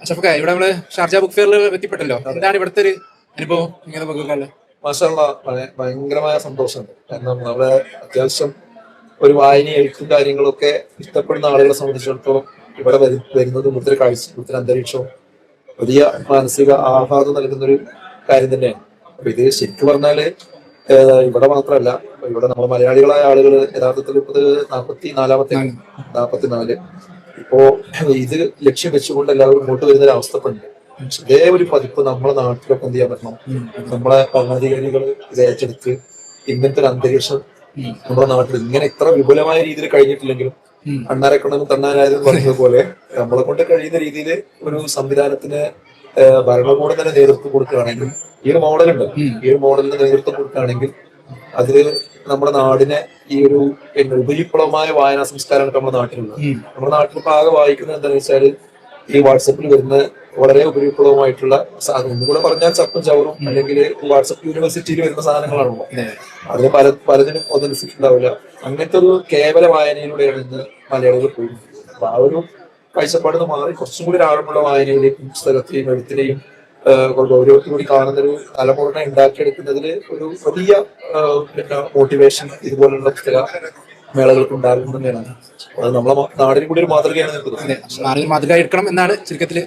അഷഫക്ക ഇവിടെ നമ്മൾ Sharjah book ഫെയറിൽ എത്തിപ്പെട്ടല്ലോ. എന്താണ് ഇവിടുത്തെ ഒരു അനുഭവം ഇങ്ങനെ ബുക്കുകളിൽ മാഷാള്ള ഭയങ്കരമായ സന്തോഷമുണ്ട്. കാരണം നമ്മുടെ അത്യാവശ്യം ഒരു വായന എഴുത്തും കാര്യങ്ങളൊക്കെ ഇഷ്ടപ്പെടുന്ന ആളുകളെ സംബന്ധിച്ചിടത്തോളം ഇവിടെ വരു- വരുന്നത് ഇവിടുത്തെ ഒരു കാഴ്ച ഇവിടുത്തെ ഒരു അന്തരീക്ഷവും വലിയ മാനസിക ആഹ്ലാദം നൽകുന്ന ഒരു കാര്യം തന്നെയാണ്. അപ്പൊ ഇത് ശരിക്കും പറഞ്ഞാൽ ഇവിടെ മാത്രമല്ല ഇവിടെ നമ്മൾ മലയാളികളായ ആളുകൾ യഥാർത്ഥത്തിൽ ഇപ്പോൾ നാൽപ്പത്തി നാലാമത്തെ നാൽപ്പത്തിനാല് ഇപ്പോ ഇത് ലക്ഷ്യം വെച്ചുകൊണ്ട് എല്ലാവരും മുന്നോട്ട് വരുന്ന ഒരു അവസ്ഥ ഉണ്ട്. ഇതേ ഒരു പതിപ്പ് നമ്മളെ നാട്ടിലൊക്കെ എന്ത് ചെയ്യാൻ പറ്റണം? നമ്മളെ ഭരണാധികാരികൾ ഇത് ഏറ്റെടുത്ത് ഇങ്ങനത്തെ ഒരു അന്തരീക്ഷം നമ്മുടെ നാട്ടിൽ ഇങ്ങനെ ഇത്ര വിപുലമായ രീതിയിൽ കഴിഞ്ഞിട്ടില്ലെങ്കിലും ഉം. അണ്ണാരെക്കൊണ്ടും തണ്ണാനായതെന്ന് പറഞ്ഞത് പോലെ നമ്മളെ കൊണ്ട് കഴിയുന്ന രീതിയിൽ ഒരു സംവിധാനത്തിന് ഭരണകൂടം തന്നെ നേതൃത്വം കൊടുക്കുകയാണെങ്കിൽ ഈ ഒരു മോഡലുണ്ട്. ഈ ഒരു മോഡലിന് നേതൃത്വം കൊടുക്കുകയാണെങ്കിൽ അതിൽ നമ്മുടെ നാടിനെ ഈ ഒരു ഉപരിപ്ലവമായ വായനാ സംസ്കാരമാണ് നമ്മുടെ നാട്ടിലുള്ളത്. നമ്മുടെ നാട്ടിൽ ഇപ്പൊ ആകെ വായിക്കുന്നത് എന്താണെന്ന് വെച്ചാൽ ഈ വാട്സപ്പിൽ വരുന്ന വളരെ ഉപരിപ്ലവമായിട്ടുള്ള സാധനം. ഒന്നുകൂടെ പറഞ്ഞാൽ ചപ്പും ചവറും അല്ലെങ്കിൽ വാട്സപ്പ് യൂണിവേഴ്സിറ്റിയിൽ വരുന്ന സാധനങ്ങളാണല്ലോ. അതിന് പല പലതിനും ഒന്നനുസരിച്ചിട്ടുണ്ടാവില്ല അങ്ങനത്തെ ഒരു കേവല വായനയിലൂടെയാണ് ഇന്ന് മലയാളികൾ പോകുന്നത് അപ്പൊ ആ ഒരു കാഴ്ചപ്പാട് മാറി കുറച്ചും കൂടി ആഴമുള്ള വായനയിലേക്കും പുസ്തകത്തെയും എഴുത്തിനെയും ഗൗരവത്തോടുകൂടി കാണുന്ന ഒരു തലമുറ ഉണ്ടാക്കിയെടുക്കുന്നതിൽ ഒരു വലിയ പിന്നെ മോട്ടിവേഷൻ ഇതുപോലുള്ള ചില മേളകൾക്ക് ഉണ്ടാകും തന്നെയാണ്. അത് നമ്മളെ നാടിന് കൂടി ഒരു മാതൃകയാണ് നിൽക്കുന്നത് നാടിന് മാതൃക എടുക്കണം എന്നാണ് ചുരുക്കത്തിൽ